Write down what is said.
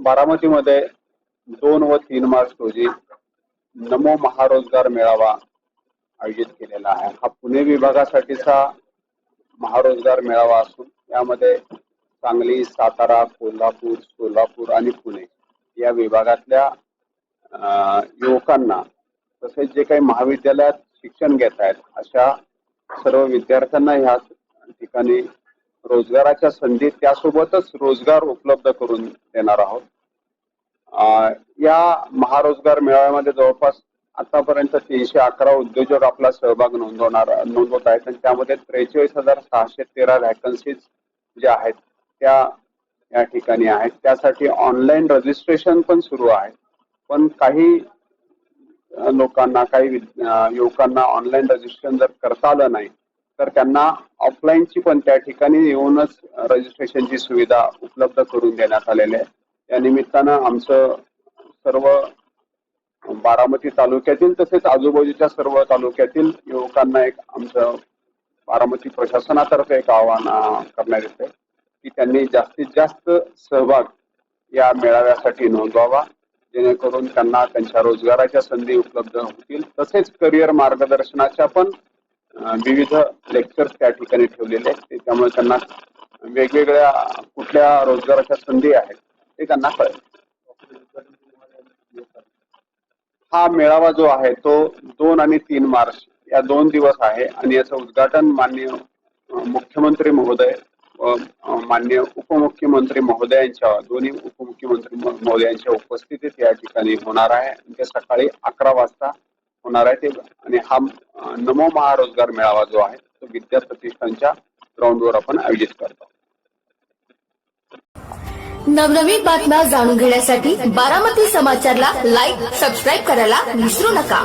बारामतीमध्ये दोन व तीन मार्च रोजी नमो महारोजगार मेळावा आयोजित केलेला आहे. हा पुणे विभागासाठीचा महारोजगार मेळावा असून यामध्ये सांगली सातारा कोल्हापूर सोलापूर आणि पुणे या विभागातल्या युवकांना तसेच जे काही महाविद्यालयात शिक्षण घेत आहेत अशा सर्व विद्यार्थ्यांना ह्या ठिकाणी रोजगाराच्या संधी त्यासोबतच रोजगार उपलब्ध करून देणार आहोत. या महारोजगार मेळाव्यामध्ये जवळपास आतापर्यंत तीनशे अकरा उद्योजक आपला सहभाग नोंदवणार नोंदवत आहेत आणि त्यामध्ये त्रेचाळीस हजार सहाशे तेरा व्हॅकन्सीज ज्या आहेत त्या या ठिकाणी आहेत. त्यासाठी ऑनलाईन रजिस्ट्रेशन पण सुरू आहे. पण काही लोकांना काही युवकांना ऑनलाईन रजिस्ट्रेशन जर करता आलं नाही तर त्यांना ऑफलाईनची पण त्या ठिकाणी येऊनच रजिस्ट्रेशनची सुविधा उपलब्ध करून देण्यात आलेली आहे. या निमित्तानं आमचं सर्व बारामती तालुक्यातील तसेच आजूबाजूच्या सर्व तालुक्यातील युवकांना एक आमचं बारामती प्रशासनातर्फे एक आवाहन करण्यात येते की त्यांनी जास्तीत जास्त सहभाग या मेळाव्यासाठी नोंदवावा जेणेकरून त्यांना त्यांच्या रोजगाराच्या संधी उपलब्ध होतील. तसेच करिअर मार्गदर्शनाच्या पण विविध लेक्चर्स त्या ठिकाणी ठेवलेले आहेत. त्यामुळे त्यांना वेगवेगळ्या कुठल्या रोजगाराच्या संधी आहेत ते त्यांना कळेल. हा मेळावा जो आहे तो दोन आणि तीन मार्च या दोन दिवस आहे आणि याचं उद्घाटन मान्य मुख्यमंत्री महोदय व उपमुख्यमंत्री महोदयांच्या दोन्ही उपमुख्यमंत्री म- महोदयांच्या उपस्थितीत या ठिकाणी होणार आहे. आणि ते सकाळी अकरा वाजता होणार आहे ते. आणि हा नमो महारोजगार मेळावा जो आहे तो विद्या प्रतिष्ठानच्या ग्राउंडवर आपण आयोजित करतो. नवनवीन बातम्या जाणून घेण्यासाठी बारामती समाचारला लाईक सबस्क्राईब करायला विसरू नका.